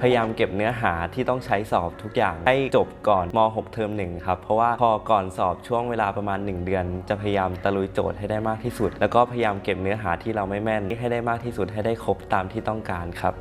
พยายามเก็บเนื้อหาที่ต้องใช้สอบทุกอย่างให้จบก่อนม .6 เทอมหนึ่งครับ เพราะว่าพอก่อนสอบช่วงเวลาประมาณ 1 เดือน จะพยายามตะลุยโจทย์ให้ได้มากที่สุด แล้วก็พยายามเก็บเนื้อหาที่เราไม่แม่นให้ได้มากที่สุดให้ได้ครบตามที่ต้องการครับ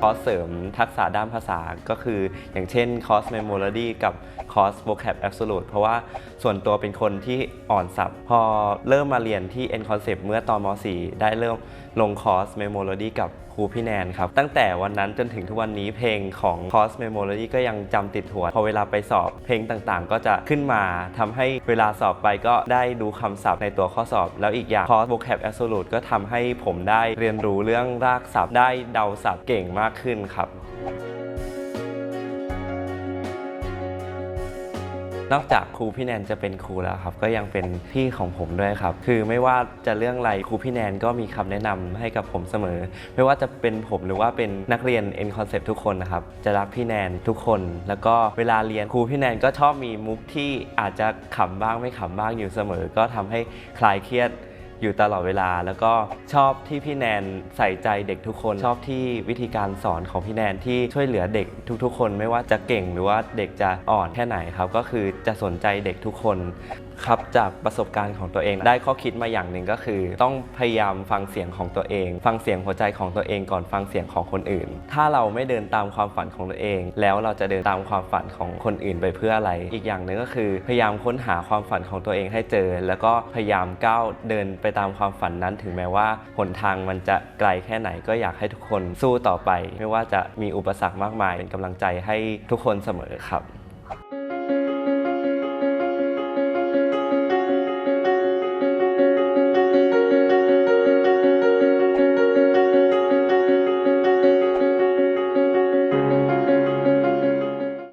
คอร์สเสริมทักษะด้านภาษาก็คือ อย่างเช่นคอร์ส Memority กับคอร์ส Vocab Absolute เพราะว่าส่วนตัวเป็นคนที่อ่อนศัพท์ พอเริ่มมาเรียนที่ N Concept เมื่อตอนม .4 ได้เริ่ม ลงคอร์สเมโมโลดี้กับครูพี่แนนครับ ตั้งแต่วันนั้นจนถึงทุกวันนี้เพลงของคอร์สเมโมโลดี้ก็ยังจำติดหัว พอเวลาไปสอบเพลงต่างๆ ก็จะขึ้นมาทำให้เวลาสอบไปก็ได้ดูคำศัพท์ในตัวข้อสอบ แล้วอีกอย่างคอร์ส Vocab Absolute ก็ทำให้ผมได้เรียนรู้เรื่องรากศัพท์ได้เดาศัพท์เก่งมากขึ้นครับ นอกจากครูพี่แนนจะเป็นครูแล้วครับ ก็ยังเป็นพี่ของผมด้วยครับ คือไม่ว่าจะเรื่องอะไรครูพี่แนนก็มีคำแนะนำให้กับผมเสมอ ไม่ว่าจะเป็นผมหรือว่าเป็นนักเรียน N Concept ทุกคนนะครับ จะรักพี่แนนทุกคน แล้วก็เวลาเรียนครูพี่แนนก็ชอบมีมุกที่อาจจะขำบ้างไม่ขำบ้างอยู่เสมอ ก็ทำให้คลายเครียด อยู่ตลอดเวลา แล้วก็ชอบที่พี่แนนใส่ใจเด็กทุกคน ชอบที่วิธีการสอนของพี่แนนที่ช่วยเหลือเด็กทุกๆ คน ไม่ว่าจะเก่งหรือว่าเด็กจะอ่อนแค่ไหนครับก็คือจะสนใจเด็กทุกคนครับจากประสบการณ์ของตัวเองได้ข้อคิดมาอย่างหนึ่งก็คือ ต้องพยายามฟังเสียงของตัวเอง ฟังเสียงหัวใจของตัวเองก่อนฟังเสียงของคนอื่น ถ้าเราไม่เดินตามความฝันของตัวเอง แล้วเราจะเดินตามความฝันของคนอื่นไปเพื่ออะไร อีกอย่างหนึ่งก็คือ พยายามค้นหาความฝันของตัวเองให้เจอ แล้วก็พยายามก้าวเดินไปตามความฝันนั้นถึงแม้ว่าหนทางมันจะไกลแค่ไหนก็อยากให้ทุกคนสู้ต่อไป ไม่ว่าจะมีอุปสรรคมากมายเป็นกำลังใจให้ทุกคนเสมอครับ